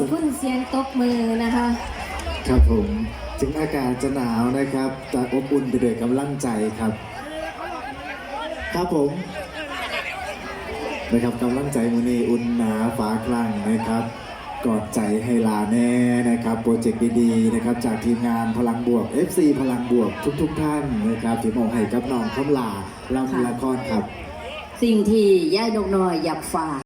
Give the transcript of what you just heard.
พุ่ขอบคุณเสียงตบมือนะคะ ครับผม ถึงอากาศจะหนาวนะครับ แต่อบอุ่นไปด้วยกำลังใจครับ ครับผมนะครับกำลังใจมูนี้อุ่นหนาฟ้าคลั่งนะครับกอดใจให้ลาแน่นะครับโปรเจกต์ดีๆนะครับจากทีมงานพลังบวก FC พลังบวกทุก ๆทท่านนะครับที่มองให้กับน้องคำลาลำละครครับ สิ่งที่ย่ายนกน้อยอยากฝาก